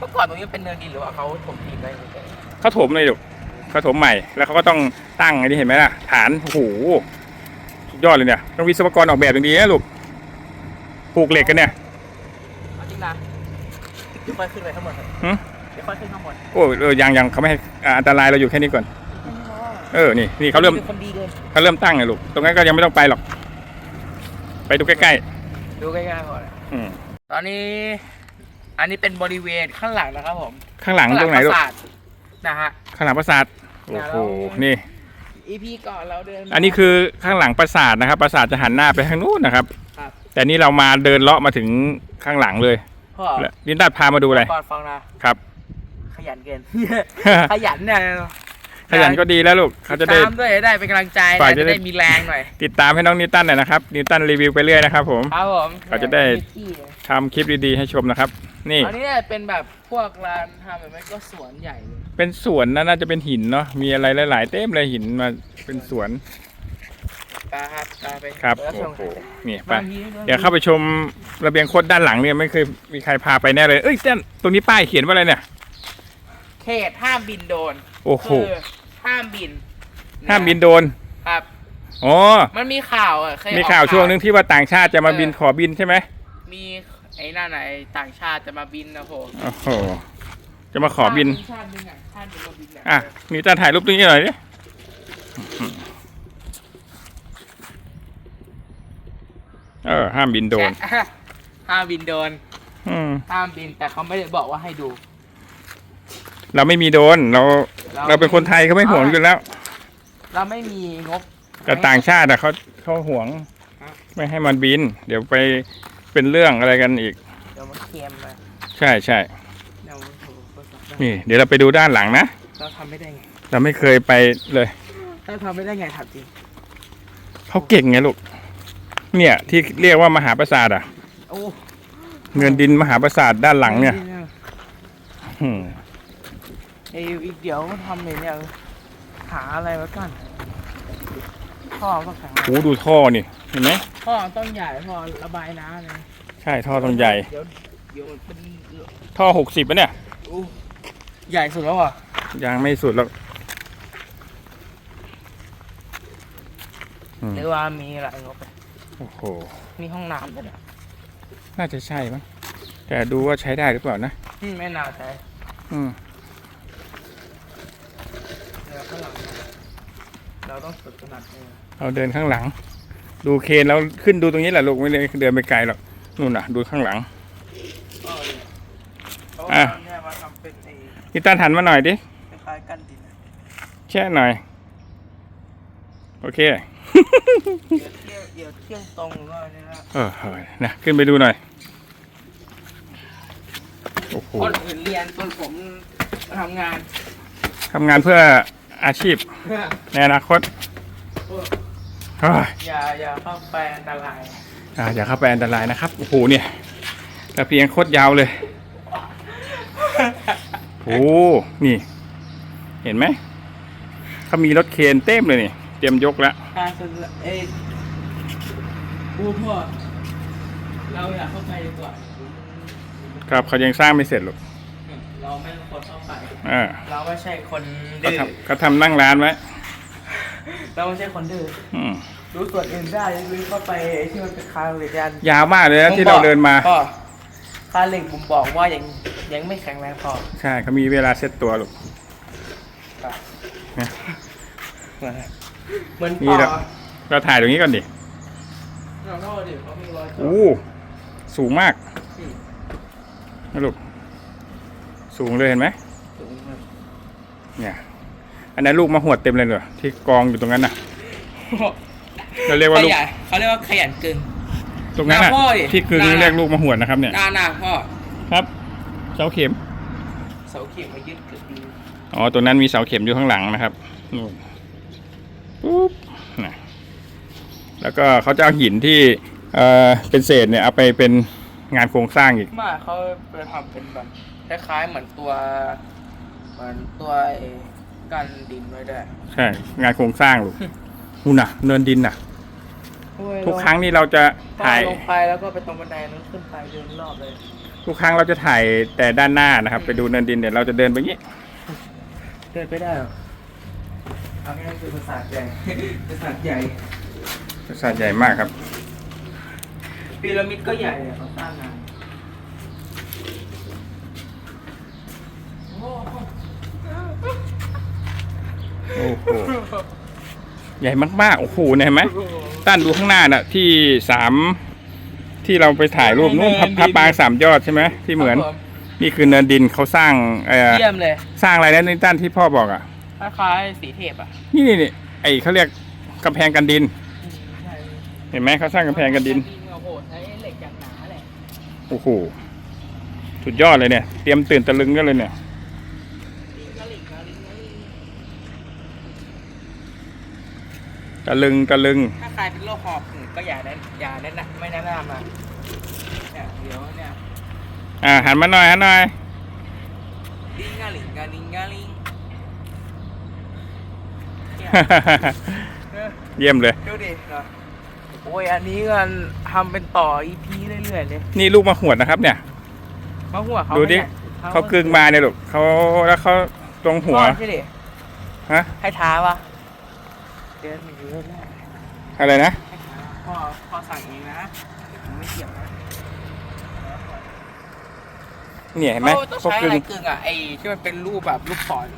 เมื่อก่อนตรงนี้เป็นเนินดินหรือว่าเขาถมดินไว้เขาถมเลยลูกเขาถมใหม่ แล้วเขาก็ต้องตั้งไอ้นี่เห็นไหมล่ะ ฐานโอ้โหสุดยอดเลยเนี่ยต้องวิศวกรออกแบบอย่างดีนะลูกปลูกเหล็กกันเนี่ยเอาจริงนะเดี๋ยวค่อยขึ้นไปข้างบนเถอะหึเดี๋ยวค่อยขึ้นข้างบนโอ้เออยังยังเขาไม่ให้อ่าอันตรายเราอยู่แค่นี้ก่อนเออนี่นี่เขาเริ่มเป็นคนดีเกินเขาเริ่มตั้งเลยลูกตรงนั้นก็ยังไม่ต้องไปหรอก ไปดูใกล้ดูใกล้ๆก่อนๆอืมตอนนี้ อันนี้เป็นบริเวณข้างหลังนะครับผมข้างหลังตรงไหนลูกปราสาทนะฮะ ข้างหลังปราสาท โอ้โห นี่ EP ก่อนเราเดินมาอันนี้คือข้างหลังปราสาทนะครับ ปราสาทจะหันหน้าไปทางนู้นนะครับ ครับแต่นี่เรามาเดินเลาะมาถึงข้างหลังเลยพ่อแล้วลินดัดพามาดูอะไร ก่อนฟังนะครับ ขยันเกิน ขยันเนี่ย ขยันก็ดีแล้วลูกเขาจะได้ ตามด้วยได้เป็นกำลังใจฝ่ายนะจะจะได้ ได้มีแรงหน่อยติดตามให้น้องนิวตันหน่อยนะครับนิวตันรีวิวไปเรื่อยนะครับผม ครับผมเขาจะได้ที่เลยทำคลิปดีๆให้ชมนะครับ นี่อันนี้เนี่ยเป็นแบบพวกร้านทำแบบไม่ก็สวนใหญ่เลยเป็นสวนนะน่าจะเป็นหินเนาะมีอะไรหลาย ๆ เต็มเลยหินมาเป็นสวนตาครับตาไปครับแล้วโอ้ส่งโหนี่ไปบางทีก็เดี๋ยวเข้าไปชมระเบียงโคตรด้านหลังเนี่ยไม่เคยมีใครพาไปแน่เลย เอ้ยเต้นตรงนี้ป้ายเขียนว่าอะไรเนี่ย เขตห้ามบินโดรนโอ้โห คือ ห้ามบินห้ามบินโดรนครับ อ๋อ มันมีข่าวอะเคยมีออกข่าวช่วงหนึงที่ว่าต่างชาติจะมาบินขอบินใช่ไหมมีไอ้นั่นน่ะไอ้ต่างชาติจะมาบินนะโหโอ้โหจะมาขอบิน ชาติหนึงอะชาติหนึงมาบินเนี่ยอะ มีตาถ่ายรูปตรงนี้หน่อยดิเออ ห้ามบินโดรนแชะห้ามบินโดรนอืม ห้ามบินแต่เขาไม่ได้บอกว่าให้ดู เราไม่มีโดรนเรา เราเป็นคนไทยเขาไม่ห่วงอยู่แล้ว เราไม่มีงบแต่ต่างชาติอะเขาเขาห่วงครับไม่ให้มันบิน เดี๋ยวไปเป็นเรื่องอะไรกันอีก เดี๋ยวมันเค็มนะใช่ใช่เดี๋ยวมันโหประสาทนี่ เดี๋ยวเราไปดูด้านหลังนะ เราทำไม่ได้ไง เราไม่เคยไปเลยเราทำไม่ได้ไงถามจริง เขาเก่งไงลูก เนี่ยที่เรียกว่ามหาปราสาทอะโอ้เงินดินมหาปราสาทด้านหลังเนี่ย อืม ไอ้อีกเดี๋ยวทำเลยเนี่ยหาอะไรไว้ก่อนท่อก็แข็งโอ้ดูท่อนี่เห็นไหมท่อต้องใหญ่ท่อระบายน้ำเลยใช่ท่อต้องใหญ่ เดี๋ยวเดี๋ยวมันเป็นท่อหกสิบปะเนี่ยอู้ใหญ่สุดแล้วอะยังไม่สุดหรอกอืมหรือว่ามีอะไรงบไปโอ้โห มีห้องน้ำด้วยนะน่าจะใช่มั้งแต่ดูว่าใช้ได้หรือเปล่านะอืมไม่น่าใช่อืม เดี๋ยวข้างหลังนะ เราต้องฝึกถนัดเองเราเดินข้างหลัง ดูเคนแล้วขึ้นดูตรงนี้แหละลูกไม่ได้เดินไปไกลหรอกนู่นน่ะ ดูข้างหลัง ก็เลยเพราะอะว่าเนี่ยมาทำเป็นไอ้นี่ต้านหันมาหน่อยดิคล้ายๆกันดินอะแช่หน่อย โอเคเดี๋ยวเที่ยวเดี๋ยวเที่ยงตรงก็เนี่ยนะเออเออนะขึ้นไปดูหน่อยโอ้โหคนอื่นเรียนส่วนผมมาทำงาน ทำงานเพื่อ อาชีพในอนาคตเฮ้ยอย่าอย่าเข้าไปอันตรายอ่าอย่าเข้าไปอันตรายนะครับโอ้โหเนี่ยกระเพียงโคตรยาวเลยโอ้นี่ เห็นไหมเขามีรถเคนเต็มเลยนี่ เตรียมยกแล้วถ้าสุดเอ้ยพูดพ่อเราอยากเข้าไปดีกว่าครับเขายังสร้างไม่เสร็จหรอก เราไม่ควรเข้าไปอ่าเราไม่ใช่คนเขาดื้อทำเขาทำนั่งร้านไว้เราไม่ใช่คนดื้ออืมรู้ส่วนอื่นได้รู้เข้าไปที่มันเป็นคาเหล็กยันยาวมากเลยนะที่เราเดินมา พ่อคาเหล็กผมบอกว่ายังยังไม่แข็งแรงพอใช่เขามีเวลาเซ็ตตัวลูกเหมือนนี่ต่อแหละเราถ่ายตรงนี้ก่อนดิเราโทษดิเขามีรอยจอโอ้สูงมากนะลูก สูงเลยเห็นไหมสูงมากเนี่ย อันนั้นลูกมะหวดเต็มเลยเหรอที่กองอยู่ตรงนั้นน่ะ เราเรียกว่าขลูก ยันเขาเรียกว่าขยันกึ่งตรงนั้นน่ะ หน้าพ่อดิที่คือหน้า เรียกลูกมะหวดนะครับ เนี่ย หน้าหน้าพ่อครับ เสาเข็ม เสาเข็มมายึดกึ่งดีอ๋อตรงนั้นมีเสาเข็มอยู่ข้างหลังนะครับนู่นปุ๊บนะแล้วก็เขาจะเอาหินที่ เอ่อ เป็นเศษเนี่ยเอาไปเป็นงานโครงสร้างอีกไมาเขาไปทำเป็นแบบ คล้ายๆเหมือนตัว เหมือนตัวไอ้กันดินไว้ด้วยใช่ งานโครงสร้างลูกนู่นน่ะ เนินดินน่ะ ทุกครั้งที่เราจะถ่าถ่ายยลงไปแล้วก็ไปตรงบันไดนั้นขึ้นไปเดินรอบเลยทุกครั้งเราจะถ่ายแต่ด้านหน้านะครับ ไปดูเนินดินเดี๋ยวเราจะเดินไปอย่างนี้ เดินไปได้เหรอเอาง่ายๆคือปราสาทใหญ่ปราสาทใหญ่ปราสาทใหญ่มากครับ พีระมิดก็ใหญ่อะเขาสร้างงานโอ้โห โอ้โหใหญ่มากๆ โอ้โหเนี่ยเห็นไหมต้านดูข้างหน้าน่ะ ที่สามที่เราไปถ่ายรูปนู่นพระพระปางสามยอดใช่ไหมที่เหมือน ครับผนี่คือเนินดินเขาสร้างเอ่อเยี่ยมเลยสร้างอะไรนะในต้านที่พ่อบอกอะ คล้ายๆสีเทพอะนี่นี่นี่ไอเขาเรียกกำแพงกันดิน เห็นไหมเขาสร้างกำแพงกันดิน โอ้โหใช้เหล็กอย่างหนาเลยโอ้โห สุดยอดเลยเนี่ย เตรียมตื่นตะลึงกันเลยเนี่ย ลิงกะลิงกะลิงกะลิง ตะลึงตะลึง ถ้าใครเป็นโรคหอบหืดก็อย่าแนะอย่าแนะนำไม่แนะนำอะเนี่ยเดี๋ยวเนี่ยอ่าหันมาหน่อยหันหน่อยลิงกะลิงกะลิงกะลิงเนี่ยเยี่ยมเลย ดูดิเนอะโอ้ยอันนี้กันทำเป็นต่อ EP เรื่อยๆเลยนี่ลูกมะหวดนะครับ เนี่ยมะหัวเขาดูดิ ไม่ใหญ่เขากึ่งมาเนี่ยลูกเขาแล้วเขาตรงหัว ก้อนใช่ดิฮะ ให้ท้าปะ เดินมาอยู่เรื่อะไรนะพ่อพ่อสั่งเองนะผมไม่เกี่ยวนะเนี่ยเห็นไหมเขาต้องใช้อะไรกึ่งอะไอ้ที่มันเป็นรูปแบบลูกศร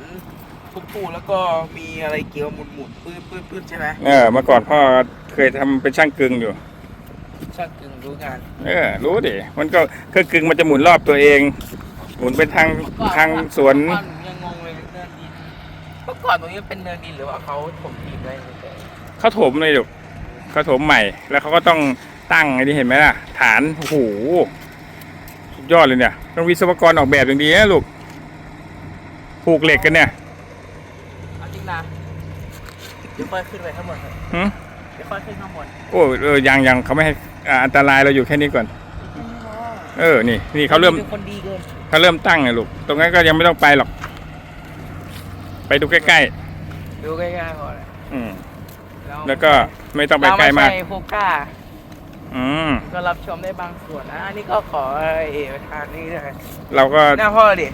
ทุกปูแล้วก็มีอะไรเกี่ยวหมุนหมุนๆปื้ดปื้ดปื้ดใช่ไหมเออเมื่อก่อนพ่อเคยทำเป็นช่างกึ่งอยู่ ช่างกึ่งรู้งานเออรู้ดิมันก็เครื่องกึ่งมันจะหมุนรอบตัวเอง หมุนไปทางทางสวน เมื่อก่อนตรงนี้เป็นเนินดินหรือว่าเขาถมดินไว้เฉยเขาถมเลยลูกเขาถมใหม่ แล้วเขาก็ต้องตั้งไอ้นี่เห็นไหมล่ะ ฐานโอ้โหสุดยอดเลยเนี่ยต้องวิศวกรออกแบบอย่างดีนะลูกผูกเหล็กกันเนี่ยๆเอาจริงนะเดี๋ยวค่อยขึ้นไปข้างบนเถอะหึเดี๋ยวค่อยขึ้นข้างบนโอ้เออยังยังเขาไม่ให้อ่าอันตรายเราอยู่แค่นี้ก่อน เออนี่นี่เขาเริ่มเป็นคนดีเกินเขาเริ่มตั้งไงลูก ตรงนั้นก็ยังไม่ต้องไปหรอก ไปดูใกล้ดูใกล้ๆพอเลยๆอืมแล้วก็ไม่ต้องไปไกลมากเรไใช่พวกกล้าอืมก็รับชมได้บางส่วนนะ อันนี้ก็ขอเอวทานนี่เลยเราก็หน้าพ่อดิ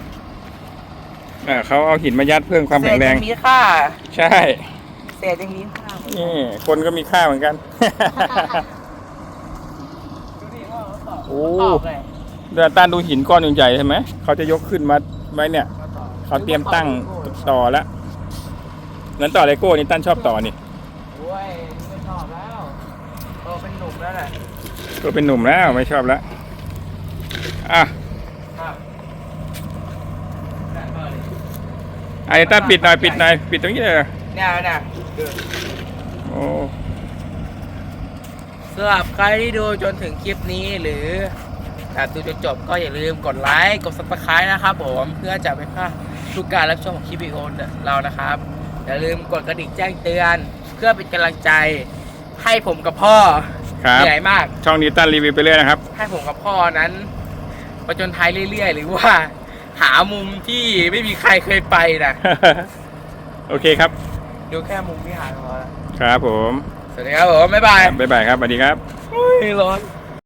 เอ่อเขาเอาหินมายัดเพิ่มความแข็งแรง เศษยังมีค่าใช่ เศษยังมีค่านี่คนก็มีค่าเหมือนกัน ดูดิว่าเขาตอบโอ้ตอบเลยเดินต้านดูหินก้อนใหญ่ๆใช่ไหม เขาจะยกขึ้นมาไว้เนี่ย เขาตอบเขาเตรียมตั้ง ต่อแล้วเหมือนต่อเลโก้นี่ตั้นชอบต่อนี่โอ้ยไม่ชอบแล้วโตเป็นหนุ่มแล้วแหละก็เป็นหนุ่มแล้วไม่ชอบแล้วอะครับได้พ่อดิไอ้ตั้นปิดหน่อยปิดหน่อยปิดตรงนี้เลยเนี่ยเนี่ยดูโอ้สำหรับใครที่ดูจนถึงคลิปนี้หรือแต่ดูจนจบก็อย่าลืมกดไลค์กด subscribe นะครับผมเพื่อจะไม่พลาด ทุกการรับชมของคลิปวิดีโอเรานะครับ อย่าลืมกดกระดิ่งแจ้งเตือน เพื่อเป็นกำลังใจ ให้ผมกับพ่อครับเหนื่อยมาก ช่องนี้ตั้นรีวิวไปเรื่อยนะครับ ให้ผมกับพ่อนั้นประจนท้ายเรื่อยๆ หรือว่า หามุมที่ไม่มีใครเคยไปนะโอเคครับ ดูแค่มุมที่หาพอแล้วครับผม สวัสดีครับผมบ๊ายบายบ๊ายบายครับสวัสดีครับเฮ้ยร้อน